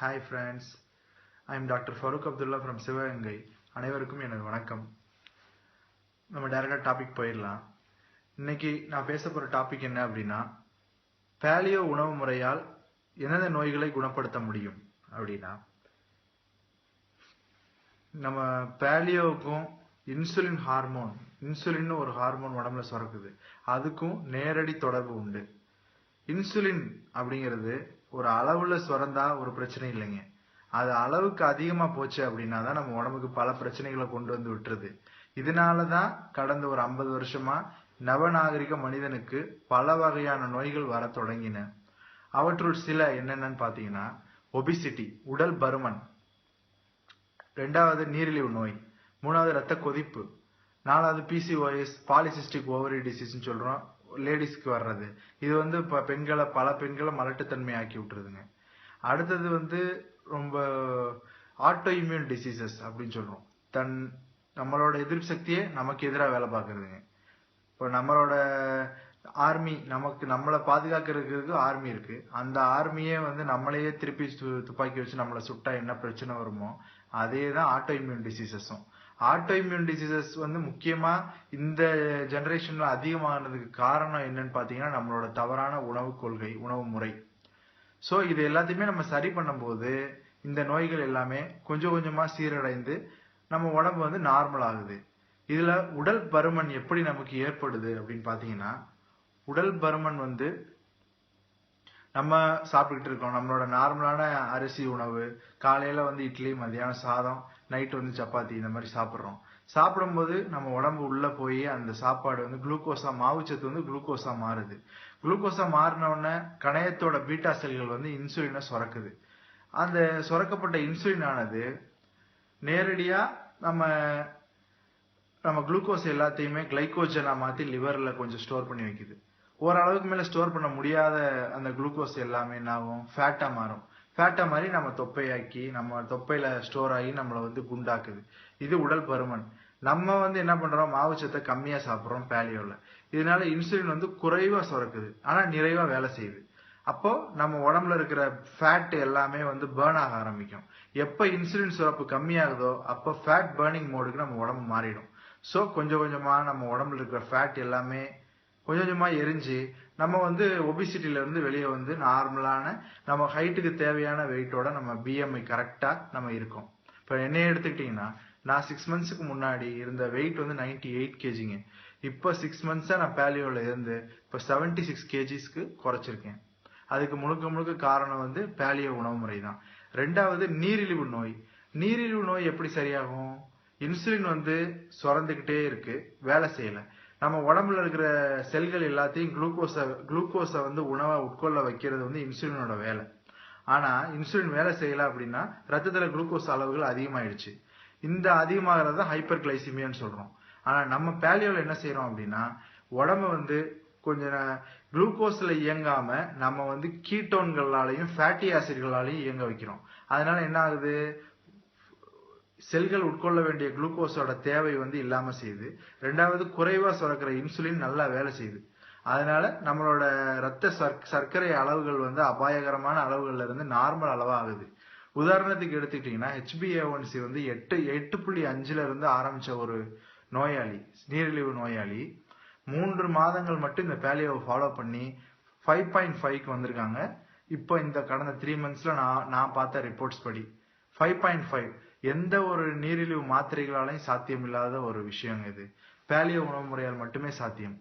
Hi friends I am doctor Farooq Abdullah from Sivaganga அனைவருக்கும் எனது வணக்கம். நம்ம டேரெக்டாக டாபிக் போயிடலாம். இன்னைக்கு நான் பேச போகிற டாபிக் என்ன அப்படின்னா பேலியோ உணவு முறையால் எந்தெந்த நோய்களை குணப்படுத்த முடியும் அப்படின்னா நம்ம பேலியோவுக்கும் இன்சுலின் ஹார்மோன் இன்சுலின் ஒரு ஹார்மோன் உடம்புல சுரக்குது. அதுக்கும் நேரடி தொடர்பு உண்டு. இன்சுலின் அப்படிங்கிறது ஒரு அளவுல சுரந்தா ஒரு பிரச்சனை இல்லைங்க. அது அளவுக்கு அதிகமா போச்சு அப்படின்னா தான் நம்ம உடம்புக்கு பல பிரச்சனைகளை கொண்டு வந்து விட்டுருது. இதனாலதான் கடந்த ஒரு ஐம்பது வருஷமா நவநாகரிக மனிதனுக்கு பல வகையான நோய்கள் வர தொடங்கின. அவற்றுள் சில என்னென்னு பாத்தீங்கன்னா ஒபிசிட்டி உடல் பருமன். ரெண்டாவது நீரிழிவு நோய். மூணாவது ரத்த கொதிப்பு. நாலாவது பிசிஓஎஸ் பாலிசிஸ்டிக் ஓவரி டிசீஸ்ன்னு சொல்றோம். லேடிஸ்க்கு வர்றது. இது வந்து இப்போ பெண்களை பல பெண்களை மலட்டுத்தன்மை ஆக்கி விட்டுருதுங்க அடுத்தது வந்து ரொம்ப ஆட்டோ இம்யூன் டிசீசஸ் அப்படின்னு சொல்கிறோம் தன் நம்மளோட எதிர்ப்பு சக்தியே நமக்கு எதிராக வேலை பார்க்குறதுங்க இப்போ நம்மளோட ஆர்மி நமக்கு நம்மளை பாதுகாக்கிறதுக்கு ஆர்மி இருக்கு. அந்த ஆர்மியே வந்து நம்மளையே திருப்பி துப்பாக்கி வச்சு நம்மளை சுட்டா என்ன பிரச்சனை வருமோ அதே தான் ஆட்டோ இம்யூன் டிசீசஸும் ஆட்டோ இம்யூன் டிசீசஸ் வந்து முக்கியமா இந்த ஜெனரேஷன்ல அதிகமானதுக்கு காரணம் என்னன்னு பாத்தீங்கன்னா நம்மளோட தவறான உணவு கொள்கை உணவு முறை. ஸோ இது எல்லாத்தையுமே நம்ம சரி பண்ணும்போது இந்த நோய்கள் எல்லாமே கொஞ்சம் கொஞ்சமா சீரடைந்து நம்ம உடம்பு வந்து நார்மல் ஆகுது. இதுல உடல் பருமன் எப்படி நமக்கு ஏற்படுது அப்படின்னு பாத்தீங்கன்னா உடல் பருமன் வந்து நம்ம சாப்பிட்டுக்கிட்டு இருக்கோம். நம்மளோட நார்மலான அரிசி உணவு காலையில வந்து இட்லி மதியானம் சாதம் நைட் வந்து சப்பாத்தி இந்த மாதிரி சாப்பிட்றோம். சாப்பிடும்போது நம்ம உடம்பு உள்ள போய் அந்த சாப்பாடு வந்து குளுக்கோஸா மாவுச்சத்து வந்து குளுக்கோஸா மாறுது. குளுக்கோஸா மாறினவுடனே கணையத்தோட பீட்டா செல்கள் வந்து இன்சுலினை சுரக்குது. அந்த சுரக்கப்பட்ட இன்சுலின் ஆனது நேரடியா நம்ம நம்ம குளுக்கோஸ் எல்லாத்தையுமே கிளைகோஜனா மாத்தி லிவர்ல கொஞ்சம் ஸ்டோர் பண்ணி வைக்குது. ஓரளவுக்கு மேல ஸ்டோர் பண்ண முடியாத அந்த குளுக்கோஸ் எல்லாமே என்ன ஆகும்? ஃபேட்டா மாறும். ஃபேட்டை மாதிரி நம்ம தொப்பையாக்கி நம்ம தொப்பையில ஸ்டோர் ஆகி நம்மளை வந்து குண்டாக்குது. இது உடல் பருமன். நம்ம வந்து என்ன பண்றோம்? மாவுச்சத்தை கம்மியா சாப்பிட்றோம் பேலியோல இதனால இன்சுலின் வந்து குறைவா சுரக்குது. ஆனா நிறைவா வேலை செய்யுது. அப்போ நம்ம உடம்புல இருக்கிற ஃபேட் எல்லாமே வந்து பேர்ன் ஆக ஆரம்பிக்கும். எப்ப இன்சுலின் சுரப்பு கம்மியாகுதோ அப்போ ஃபேட் பேர்னிங் மோடுக்கு நம்ம உடம்பு மாறிடும். ஸோ கொஞ்சம் கொஞ்சமா நம்ம உடம்புல இருக்கிற ஃபேட் எல்லாமே கொஞ்சம் கொஞ்சமா எரிஞ்சு நம்ம வந்து ஒபிசிட்டில இருந்து வெளியே வந்து நார்மலான நம்ம ஹைட்டுக்கு தேவையான வெயிட்டோட நம்ம பிஎம்ஐ கரெக்டா நம்ம இருக்கோம். இப்போ என்னைய எடுத்துக்கிட்டீங்கன்னா நான் சிக்ஸ் மந்த்ஸுக்கு முன்னாடி இருந்த வெயிட் வந்து 98 எயிட் கேஜிங்க இப்போ சிக்ஸ் மந்த்ஸா நான் பேலியோல இருந்து இப்போ 76 சிக்ஸ் கேஜிஸ்க்கு குறைச்சிருக்கேன். அதுக்கு முழுக்க முழுக்க காரணம் வந்து பேலியோ உணவு முறை தான். ரெண்டாவது நீரிழிவு நோய். நீரிழிவு நோய் எப்படி சரியாகும்? இன்சுலின் வந்து சுரந்துகிட்டே இருக்கு. வேலை செய்யலை. நம்ம உடம்புல இருக்கிற செல்கள் எல்லாத்தையும் குளுக்கோஸை குளுக்கோஸை வந்து உணவை உட்கொள்ள வைக்கிறது வந்து இன்சுலினோட வேலை. ஆனா இன்சுலின் வேலை செய்யல அப்படின்னா ரத்தத்துல குளுக்கோஸ் அளவுகள் அதிகமாயிடுச்சு. இந்த அதிகமாகிறது ஹைப்பர் கிளைசிமியான்னு சொல்றோம். ஆனா நம்ம பேலியோல என்ன செய்யறோம் அப்படின்னா உடம்ப வந்து கொஞ்சம் குளுக்கோஸ்ல இயங்காம நம்ம வந்து கீட்டோன்களாலையும் ஃபேட்டி ஆசிட்களாலையும் இயங்க வைக்கிறோம். அதனால என்ன ஆகுது? செல்கள் உட்கொள்ள வேண்டிய குளுக்கோஸோட தேவை வந்து இல்லாம செய்யுது. ரெண்டாவது குறைவா சுரக்கிற இன்சுலின் நல்லா வேலை செய்யுது. அதனால நம்மளோட ரத்த சர்க்கரை அளவுகள் வந்து அபாயகரமான அளவுகள்ல இருந்து நார்மல் அளவாகுது. உதாரணத்துக்கு எடுத்துக்கிட்டீங்கன்னா HbA1c வந்து எட்டு எட்டு புள்ளி அஞ்சுல இருந்து ஆரம்பிச்ச ஒரு நோயாளி நீரிழிவு நோயாளி மூன்று மாதங்கள் மட்டும் இந்த பேலியோவை ஃபாலோ பண்ணி ஃபைவ் பாயிண்ட் ஃபைவ்க்கு வந்திருக்காங்க. இப்போ இந்த கடந்த த்ரீ மந்த்ஸ்ல நான் நான் பார்த்த ரிப்போர்ட்ஸ் படி. ஃபைவ் பாயிண்ட் ஃபைவ் எந்த ஒரு நீரிழிவு மாத்திரைகளாலையும் சாத்தியம் இல்லாத ஒரு விஷயம் இது. பேலியோ உணவு முறையால் மட்டுமே சாத்தியம்.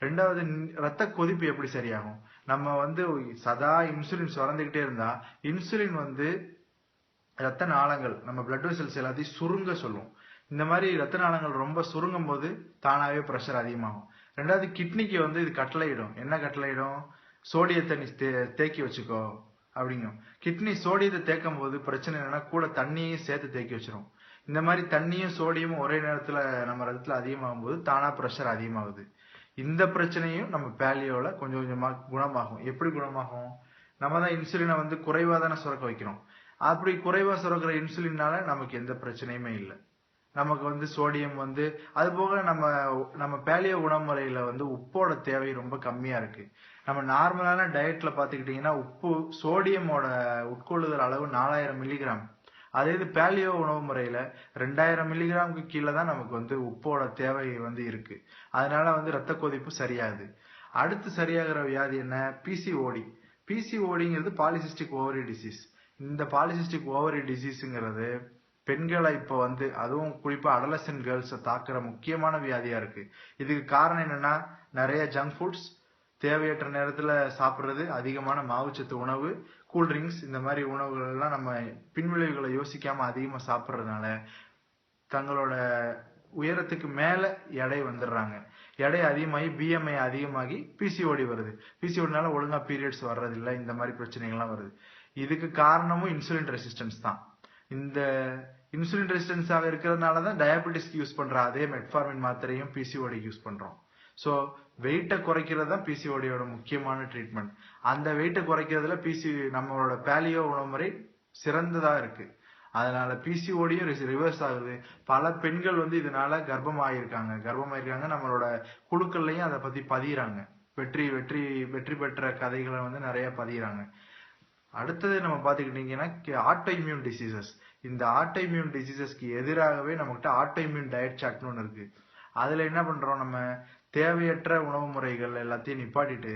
ரெண்டாவது ரத்த கொதிப்பு எப்படி சரியாகும்? நம்ம வந்து சதா இன்சுலின் சுரந்துகிட்டே இருந்தா இன்சுலின் வந்து ரத்த நாளங்கள் நம்ம பிளட் வெசல்ஸ் எல்லாத்தையும் சுருங்க சொல்லுவோம் இந்த மாதிரி ரத்த நாளங்கள் ரொம்ப சுருங்கும் போது தானாவே ப்ரெஷர் அதிகமாகும். ரெண்டாவது கிட்னிக்கு வந்து இது கட்டளையிடும். என்ன கட்டளையிடும்? சோடியத்தை நீ தே- தேக்கி வச்சுக்கோ. அப்படிங்கும் கிட்னி சோடியத்தை தேக்கும் போது பிரச்சனை என்னன்னா கூட தண்ணியையும் சேர்த்து தேக்கி வச்சிரும். இந்த மாதிரி தண்ணியும் சோடியமும் ஒரே நேரத்துல நம்ம ரத்தத்துல அதிகமாகும் போது தானா பிரஷர் அதிகமாகுது. இந்த பிரச்சனையும் நம்ம பேலியோல கொஞ்சம் கொஞ்சமா குணமாகும். எப்படி குணமாகும்? நம்ம தான் இன்சுலினை வந்து குறைவா தானே சுரக்க வைக்கிறோம். அப்படி குறைவா சுரக்கிற இன்சுலின்னால நமக்கு எந்த பிரச்சனையுமே இல்லை. நமக்கு வந்து சோடியம் வந்து அது போக நம்ம நம்ம பேலியோ உணவுமுறையில வந்து உப்போட தேவை ரொம்ப கம்மியா இருக்கு. நம்ம நார்மலான டயட்ல பாத்துக்கிட்டீங்கன்னா உப்பு சோடியமோட உட்கொள்ளுதல் அளவு நாலாயிரம் மில்லிகிராம் அதே இது பேலியோ உணவு முறையில ரெண்டாயிரம் மில்லிகிராமுக்கு கீழே தான் நமக்கு வந்து உப்போட தேவை வந்து இருக்கு. அதனால வந்து ரத்த கொதிப்பு சரியாகுது அடுத்து சரியாகிற வியாதி என்ன? பிசிஓடி பிசிஓடிங்கிறது பாலிசிஸ்டிக் ஓவரி டிசீஸ் இந்த பாலிசிஸ்டிக் ஓவரி டிசீஸுங்கிறது பெண்களை இப்போ வந்து அதுவும் குறிப்பாக அடலசன் கேர்ள்ஸை தாக்குற முக்கியமான வியாதியாக இருக்குது இதுக்கு காரணம் என்னென்னா நிறைய ஜங்க் ஃபுட்ஸ் தேவையற்ற நேரத்தில் சாப்பிட்றது அதிகமான மாவுச்சத்து உணவு கூல்ட்ரிங்க்ஸ் இந்த மாதிரி உணவுகள்லாம் நம்ம பின்விளைவுகளை யோசிக்காமல் அதிகமாக சாப்பிட்றதுனால தங்களோட உயரத்துக்கு மேலே எடை வந்துடுறாங்க. எடை அதிகமாகி பிஎம்ஐ அதிகமாகி பிசிஓடி வருது. பிசிஓடினால ஒழுங்காக பீரியட்ஸ் வர்றதில்லை இந்த மாதிரி பிரச்சனைகள்லாம் வருது. இதுக்கு காரணமும் இன்சுலின் ரெசிஸ்டன்ஸ் தான். இந்த இன்சுலின் ரெசிஸ்டன்ஸாக இருக்கிறதுனால தான் டயபெட்டிஸ்க்கு யூஸ் பண்ணுறோம் அதே மெட்ஃபார்மின் மாத்திரையும் பிசிஓடி யூஸ் பண்ணுறோம் ஸோ வெயிட்டை குறைக்கிறது தான் பிசிஓடியோட முக்கியமான ட்ரீட்மெண்ட் அந்த வெயிட்டை குறைக்கிறதுல பிசி நம்மளோட பேலியோ உணவு முறை சிறந்ததாக இருக்கு. அதனால பிசிஓடியும் ரிவர்ஸ் ஆகுது. பல பெண்கள் வந்து இதனால கர்ப்பமாயிருக்காங்க. கர்ப்பமாயிருக்காங்க நம்மளோட குழுக்கள்லையும் அதை பத்தி பதிகிறாங்க வெற்றி வெற்றி வெற்றி பெற்ற கதைகளை வந்து நிறைய பதிகிறாங்க அடுத்தது நம்ம பார்த்துக்கிட்டிங்கன்னா ஆட்டோ இம்யூன் டிசீசஸ் இந்த ஆட்டோ இம்யூன் டிசீசஸ்க்கு எதிராகவே நம்மகிட்ட ஆட்டோ இம்யூன் டயட் சார்ட்னு ஒன்று இருக்கு. அதில் என்ன பண்ணுறோம் நம்ம? தேவையற்ற உணவு முறைகள் எல்லாத்தையும் நிப்பாட்டிட்டு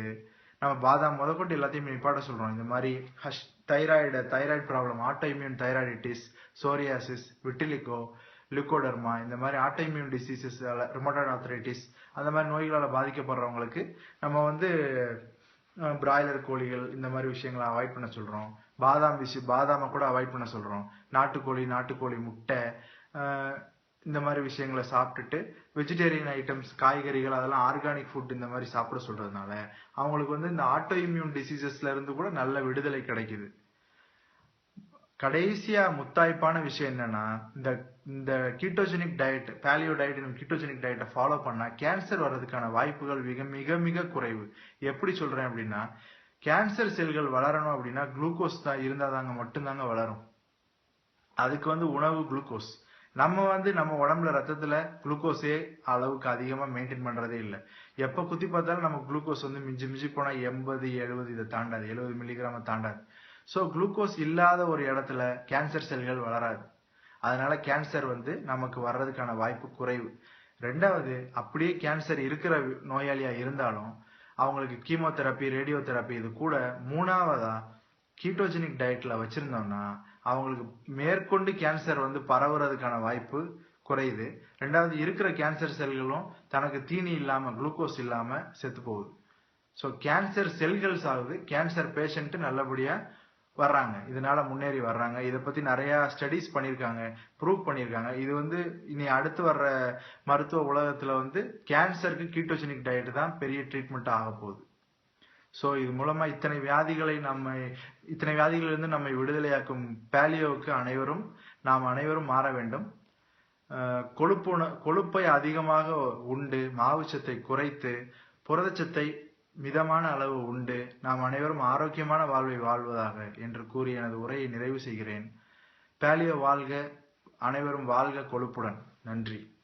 நம்ம பாதாம் முதற்கொண்டு எல்லாத்தையும் நிப்பாட்ட சொல்கிறோம் இந்த மாதிரி hush thyroid thyroid problem auto immune thyroiditis psoriasis vitiligo leucoderma இந்த மாதிரி auto immune diseases rheumatoid arthritis அந்த மாதிரி நோய்களால் பாதிக்கப்படுறவங்களுக்கு நம்ம வந்து பிராய்லர் கோழிகள் இந்த மாதிரி விஷயங்களை அவாய்ட் பண்ண சொல்கிறோம் பாதாம் விஷயம் பாதாமை கூட அவாய்ட் பண்ண சொல்கிறோம் நாட்டுக்கோழி நாட்டுக்கோழி முட்டை இந்த மாதிரி விஷயங்களை சாப்பிட்டுட்டு வெஜிடேரியன் ஐட்டம்ஸ் காய்கறிகள் அதெல்லாம் ஆர்கானிக் ஃபுட் இந்த மாதிரி சாப்பிட சொல்றதுனால அவங்களுக்கு வந்து இந்த ஆட்டோ இம்யூன் டிசீசஸ்ல இருந்து கூட நல்ல விடுதலை கிடைக்குது. கடைசியா முத்தாய்ப்பான விஷயம் என்னன்னா இந்த இந்த ketogenic diet paleo diet ketogenic டயட்டை ஃபாலோ பண்ணா கேன்சர் வர்றதுக்கான வாய்ப்புகள் மிக மிக மிக குறைவு. எப்படி சொல்றேன் அப்படின்னா கேன்சர் செல்கள் வளரணும் அப்படின்னா குளுக்கோஸ் தான் இருந்தாதாங்க மட்டும்தாங்க வளரும். அதுக்கு வந்து உணவு குளுக்கோஸ் நம்ம வந்து நம்ம உடம்புல ரத்தத்துல குளுக்கோஸே அளவுக்கு அதிகமா மெயின்டைன் பண்றதே இல்லை. எப்ப குத்தி பார்த்தாலும் நம்ம குளுக்கோஸ் வந்து மிஞ்சி மிஞ்சி போனா எண்பது எழுபது இதை தாண்டாது. எழுபது மில்லிகிராம தாண்டாது. ஸோ குளுக்கோஸ் இல்லாத ஒரு இடத்துல கேன்சர் செல்கள் வளராது. அதனால கேன்சர் வந்து நமக்கு வர்றதுக்கான வாய்ப்பு குறைவு. ரெண்டாவது அப்படியே கேன்சர் இருக்கிற நோயாளியா இருந்தாலும் அவங்களுக்கு கீமோதெரப்பி ரேடியோ தெரப்பி இது கூட மூணாவதா கீட்டோஜெனிக் டயட்ல வச்சிருந்தோம்னா அவங்களுக்கு மேற்கொண்டு கேன்சர் வந்து பரவுறதுக்கான வாய்ப்பு குறையுது. ரெண்டாவது இருக்கிற கேன்சர் செல்களும் தனக்கு தீனி இல்லாம குளுக்கோஸ் இல்லாம செத்து போகுது. ஸோ கேன்சர் செல்கள் ஆகுது கேன்சர் பேஷண்ட் நல்லபடியா வர்றாங்க. இதனால முன்னேறி வர்றாங்க. இதை பத்தி நிறைய ஸ்டடிஸ் பண்ணியிருக்காங்க. ப்ரூவ் பண்ணியிருக்காங்க. இது வந்து இனி அடுத்து வர்ற மருத்துவ உலகத்துல வந்து கேன்சருக்கு கீட்டோஜெனிக் டயட் தான் பெரிய ட்ரீட்மெண்ட் ஆக போகுது. ஸோ இது மூலமா இத்தனை வியாதிகளை நம்ம இத்தனை வியாதிகளிலிருந்து நம்மை விடுதலையாக்கும் பேலியோவுக்கு அனைவரும் நாம் அனைவரும் மாற வேண்டும். கொழுப்பு கொழுப்பை அதிகமாக உண்டு மாவுச்சத்தை குறைத்து புரதச்சத்தை மிதமான அளவு உண்டு. நாம் அனைவரும் ஆரோக்கியமான வாழ்வை வாழ்வதாக என்று கூறி எனது உரையை நிறைவு செய்கிறேன். பேலியோ வாழ்க அனைவரும் வாழ்க கொழுப்புடன். நன்றி.